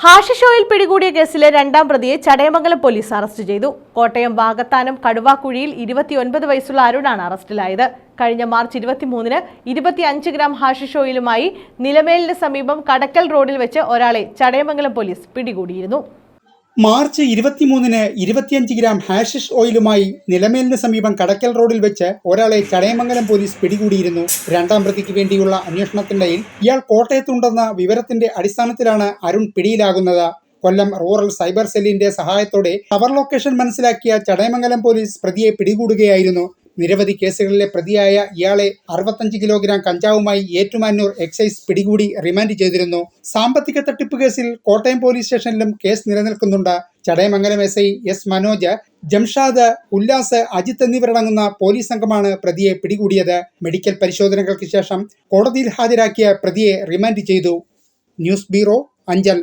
Hashish oil പിടികൂടിയ കേസിലെ രണ്ടാം പ്രതിയെ ചടയമംഗലം പോലീസ് അറസ്റ്റ് ചെയ്തു. കോട്ടയം വാകത്താനം കടുവാക്കുഴിയിൽ ഇരുപത്തിയൊൻപത് വയസ്സുള്ള അരുണാണ് അറസ്റ്റിലായത്. കഴിഞ്ഞ മാർച്ച് ഇരുപത്തിമൂന്നിന് ഇരുപത്തിയഞ്ച് ഗ്രാം ഹാഷി ഓയിലുമായി നിലമേലിന് സമീപം കടക്കൽ റോഡിൽ വെച്ച് ഒരാളെ ചടയമംഗലം പോലീസ് പിടികൂടിയിരുന്നു. മാർച്ച് ഇരുപത്തിമൂന്നിന് ഇരുപത്തിയഞ്ച് ഗ്രാം ഹാഷിഷ് ഓയിലുമായി നിലമേലിന് സമീപം കടക്കൽ റോഡിൽ വെച്ച് ഒരാളെ ചടയമംഗലം പോലീസ് പിടികൂടിയിരുന്നു. രണ്ടാം പ്രതിക്ക് വേണ്ടിയുള്ള അന്വേഷണത്തിനിടയിൽ ഇയാൾ കോട്ടയത്തുണ്ടെന്ന വിവരത്തിന്റെ അടിസ്ഥാനത്തിലാണ് അരുൺ പിടിയിലാകുന്നത്. കൊല്ലം റൂറൽ സൈബർ സെല്ലിന്റെ സഹായത്തോടെ ടവർ ലൊക്കേഷൻ മനസ്സിലാക്കിയ ചടയമംഗലം പോലീസ് പ്രതിയെ പിടികൂടുകയായിരുന്നു. നിരവധി കേസുകളിലെ പ്രതിയായ ഇയാളെ അറുപത്തഞ്ച് കിലോഗ്രാം കഞ്ചാവുമായി ഏറ്റുമാനൂർ എക്സൈസ് പിടികൂടി റിമാൻഡ് ചെയ്തിരുന്നു. സാമ്പത്തിക തട്ടിപ്പ് കേസിൽ കോട്ടയം പോലീസ് സ്റ്റേഷനിലും കേസ് നിലനിൽക്കുന്നുണ്ട്. Chadayamangalam S I S Manoj Jamshad Ullas Ajith എന്നിവരടങ്ങുന്ന പോലീസ് സംഘമാണ് പ്രതിയെ പിടികൂടിയത്. മെഡിക്കൽ പരിശോധനകൾക്ക് ശേഷം കോടതിയിൽ ഹാജരാക്കിയ പ്രതിയെ റിമാൻഡ് ചെയ്തു. News bureau Anchal.